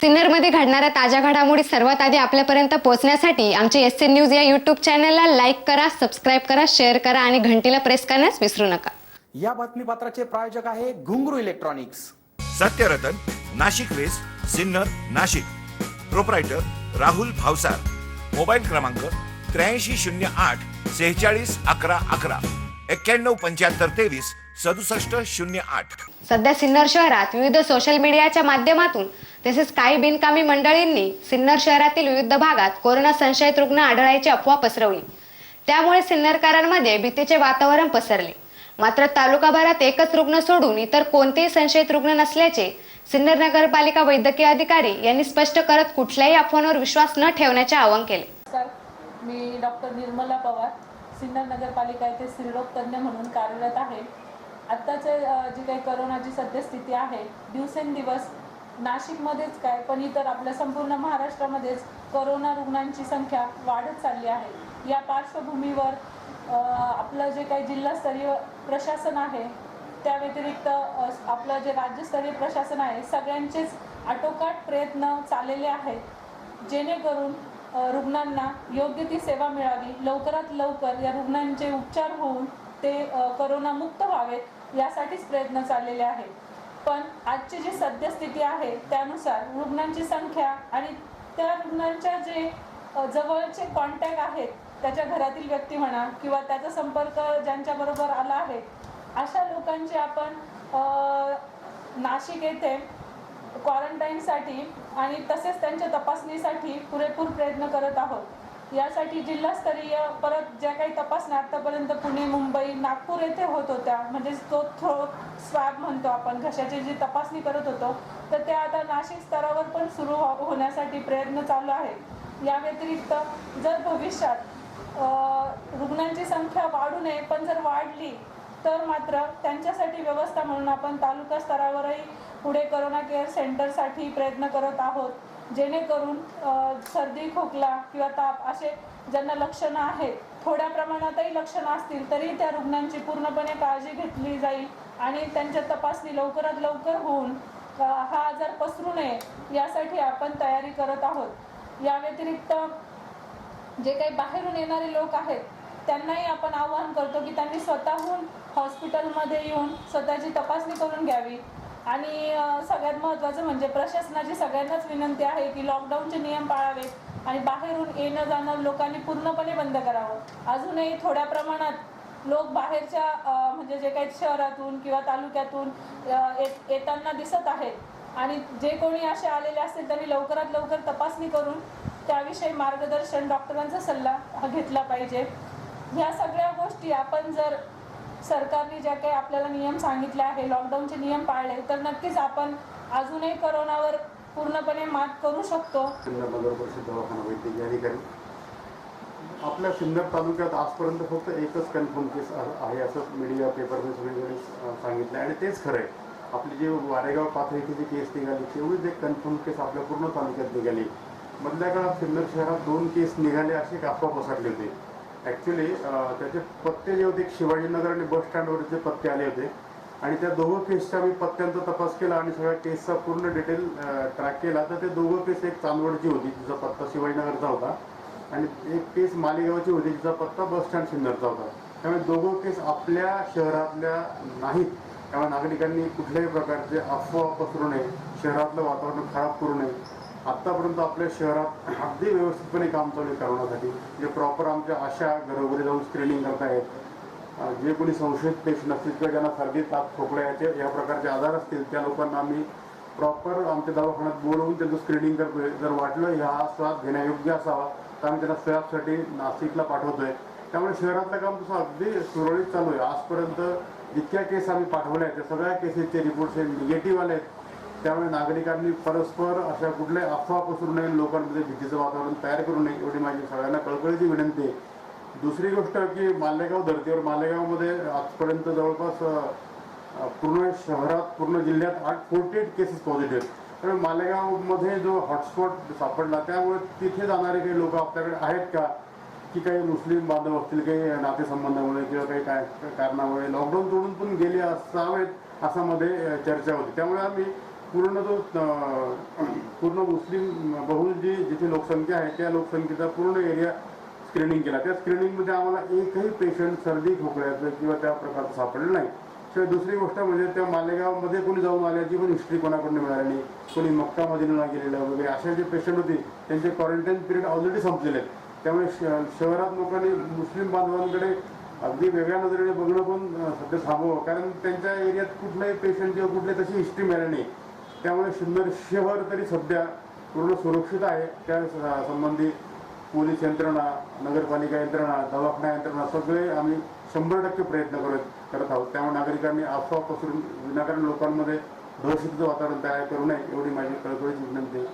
सिन्नरमध्ये घडणाऱ्या ताज्या घडामोडी सर्वात आधी आपल्यापर्यंत पोहोचण्यासाठी आमच्या एस सी न्यूज या युट्यूब चॅनलला लाईक करा सबस्क्राईब करा शेअर करा आणि घंटीला प्रेस करण्यास विसरू नका. या बातमीपत्राचे प्रायोजक आहे Ghungru electronics. Satyaratan Nashik west Sinnar Nashik. Proprietor Rahul Bhavsar. Mobile क्रमांक त्र्याऐंशी शून्य आठ सेहेचाळीस अकरा अकरा. एक्क्याण्णव पंच्याहत्तर तेवीस सदुसष्ट शून्य आठ. सध्या सिन्नर शहरात विविध सोशल मीडियाच्या माध्यमातून तसेच काही बिनकामी मंडळींनी सिन्नर शहरातील विविध भागात कोरोना संशयित रुग्ण आढळायची अफवा पसरवली. त्यामुळे सिन्नरकरांमध्ये भीतीचे वातावरण पसरले. मात्र तालुकाभरात एकच रुग्ण सोडून इतर कोणतेही संशयित रुग्ण नसल्याचे सिन्नर नगरपालिका वैद्यकीय अधिकारी यांनी स्पष्ट करत कुठल्याही अफवांवर विश्वास न ठेवण्याचे आवाहन केले. नमस्कार मी डॉक्टर निर्मला पवार सिन्नर नगरपालिका येथे स्त्रीरोग तज्ज्ञ म्हणून कार्यरत आहे. आत्ताचे जी काही करोनाची सद्यस्थिती आहे दिवसेंदिवस नाशिकमध्येच काय पण इतर आपल्या संपूर्ण महाराष्ट्रामध्येच करोना रुग्णांची संख्या वाढत चालली आहे. या पार्श्वभूमीवर आपलं जे काही जिल्हास्तरीय प्रशासन आहे त्या व्यतिरिक्त आपलं जे राज्यस्तरीय प्रशासन आहे सगळ्यांचेच आटोकाट प्रयत्न चाललेले आहेत जेणेकरून रुग्णांना योग्य ती सेवा मिळावी लवकरात लवकर या रुग्णांचे उपचार होऊन ते करोनामुक्त व्हावेत यासाठीच प्रयत्न चाललेले आहेत. पण आजची जी सद्यस्थिती आहे त्यानुसार रुग्णांची संख्या आणि त्या रुग्णांच्या जे जवळचे कॉन्टॅक्ट आहेत त्याच्या घरातील व्यक्ती म्हणा किंवा त्याचा संपर्क ज्यांच्याबरोबर आला आहे अशा लोकांचे आपण नाशिक येथे क्वारंटाईनसाठी आणि तसेच त्यांच्या तपासणीसाठी पुरेपूर प्रयत्न करत आहोत. यासाठी जिल्हास्तरीय परत ज्या काही तपासण्या आतापर्यंत पुणे मुंबई नागपूर येथे होत होत्या म्हणजे तो थ्रो स्वॅब म्हणतो आपण घशाची जी तपासणी करत होतो तर त्या आता नाशिक स्तरावर पण सुरू हो-, होण्यासाठी प्रयत्न चालू आहे. या व्यतिरिक्त जर भविष्यात रुग्णांची संख्या वाढू नये पण जर वाढली तर मात्र त्यांच्यासाठी व्यवस्था म्हणून आपण तालुका स्तरावरही पुढे करोना केअर सेंटरसाठी प्रयत्न करत आहोत. जेणेकरून सर्दी खोकला किंवा ताप असे ज्यांना लक्षणं आहेत थोड्या प्रमाणातही लक्षणं असतील तरी त्या रुग्णांची पूर्णपणे काळजी घेतली जाईल आणि त्यांच्या तपासणी लवकरात लवकर होऊन हा आजार पसरू नये यासाठी आपण तयारी करत आहोत. या व्यतिरिक्त जे काही बाहेरून येणारे लोक आहेत त्यांनाही आपण आवाहन करतो की त्यांनी स्वतःहून हॉस्पिटलमध्ये येऊन स्वतःची तपासणी करून घ्यावी. आणि सगळ्यात महत्त्वाचं म्हणजे प्रशासनाची सगळ्यांनाच विनंती आहे की लॉकडाऊनचे नियम पाळावेत आणि बाहेरून येणं जाणं लोकांनी पूर्णपणे बंद करावं. अजूनही थोड्या प्रमाणात लोक बाहेरच्या म्हणजे जे काही शहरातून किंवा तालुक्यातून येत- येताना दिसत आहेत. आणि जे कोणी असे आलेले असतील त्यांनी लवकरात लवकर तपासणी करून त्याविषयी मार्गदर्शन डॉक्टरांचा सल्ला घेतला पाहिजे. ह्या सगळ्या गोष्टी आपण जर सरकारने ज्या काही आपल्याला नियम सांगितले आहे लॉकडाऊनचे नियम पाळले तर नक्कीच आपण अजूनही करोनावर पूर्णपणे मात करू शकतो. सिन्नर नगर परिषद दवाखाना वैद्यकीय अधिकारी आपल्या सिन्नर तालुक्यात आजपर्यंत फक्त एकच कन्फर्म केस आहे असं मीडिया पेपरने सगळीकडे सांगितलं आणि तेच खरं आहे. आपली जी वारेगाव पातळीची जी केस निघाली तेवढीच एक कन्फर्म केस आपल्या पूर्ण तालुक्यात निघाली. मधल्या काळात सिन्नर शहरात दोन केस निघाले अशी एक अफवा पसरली होती. ॲक्च्युली त्याचे पत्ते जे होते शिवाजीनगर आणि बस स्टँडवरचे पत्ते आले होते आणि त्या दोघं केसचा मी पत्त्यांचा तपास केला आणि सगळ्या केसचा पूर्ण डिटेल ट्रॅक केला. तर ते दोघं केस एक चांदवडची होती तिचा पत्ता शिवाजीनगरचा होता आणि एक केस मालेगावची होती जिचा पत्ता बस स्टँड सिन्नरचा होता. त्यामुळे दोघं केस आपल्या शहरातल्या नाहीत. त्यामुळे नागरिकांनी कुठल्याही प्रकारचे अफवा पसरू नये शहरातलं वातावरण खराब करू नये. आत्तापर्यंत आपल्या शहरात अगदी व्यवस्थितपणे काम चालू आहे करोनासाठी जे प्रॉपर आमच्या आशा घरोघरी जाऊन स्क्रीनिंग करतायत. आहेत जे कोणी संशयित पेशंट असतील किंवा ज्यांना सर्दी ताप खोकला याचे या प्रकारचे आजार असतील त्या लोकांना आम्ही प्रॉपर आमच्या दवाखान्यात बोलवून त्यांचं स्क्रीनिंग करतोय. जर वाटलं ह्या स्वाद घेण्यायोग्य असावा तर आम्ही त्यांना स्वॅबसाठी नाशिकला पाठवतोय. त्यामुळे शहरातलं काम तसं अगदी सुरळीत चालू आहे. आजपर्यंत जितक्या केस आम्ही पाठवल्या आहेत त्या सगळ्या केसेसचे रिपोर्ट्स हे निगेटिव्ह आले आहेत. त्यामुळे नागरिकांनी परस्पर अशा कुठल्याही अफवा पसरू नये लोकांमध्ये भीतीचं वातावरण तयार करू नये एवढी माझी सगळ्यांना कळकळीची विनंती आहे. दुसरी गोष्ट की मालेगाव धर्तीवर मालेगावमध्ये आजपर्यंत जवळपास पूर्ण शहरात पूर्ण जिल्ह्यात आठ फोर्टी एट केसेस पॉझिटिव्ह त्यामुळे मालेगावमध्ये जो हॉटस्पॉट सापडला त्यामुळे तिथे जाणारे काही लोक आपल्याकडे आहेत का? की काही मुस्लिम बांधव असतील काही नातेसंबंधामुळे किंवा काही काय कारणामुळे? लॉकडाऊन तोडून पण गेले असावेत असा मध्ये चर्चा होती. त्यामुळे आम्ही पूर्ण जो पूर्ण मुस्लिम बहुल जी जिथे लोकसंख्या आहे त्या लोकसंख्येचा पूर्ण एरिया स्क्रीनिंग केला. त्या स्क्रीनिंगमध्ये आम्हाला एकही पेशंट सर्दी खोकल्याचं किंवा त्या प्रकारचं सापडलं नाही. शिवाय दुसरी गोष्ट म्हणजे त्या मालेगावमध्ये कोणी जाऊन आल्याची पण हिस्ट्री कोणाकडून मिळाली नाही. कोणी मक्कामध्ये न गेलेलं वगैरे. असे जे पेशंट होते त्यांचे क्वारंटाईन पिरियड ऑलरेडी संपलेले आहेत. त्यामुळे श- शहरात लोकांनी मुस्लिम बांधवांकडे अगदी वेगळ्या नजरेने बघणं पण सध्या थांबवं कारण त्यांच्या एरियात कुठलाही पेशंट किंवा कुठले तशी हिस्ट्री मिळाली नाही. त्यामुळे सिन्नर शहर तरी सध्या पूर्ण सुरक्षित आहे. त्या संबंधी पोलीस यंत्रणा नगरपालिका यंत्रणा दवाखाना यंत्रणा सगळे आम्ही शंभर टक्के प्रयत्न करत करत आहोत. त्यामुळे नागरिकांनी अफवा पसरून विनाकारण लोकांमध्ये दहशतीचं वातावरण तयार करू नये एवढी माझी कळकळीची विनंती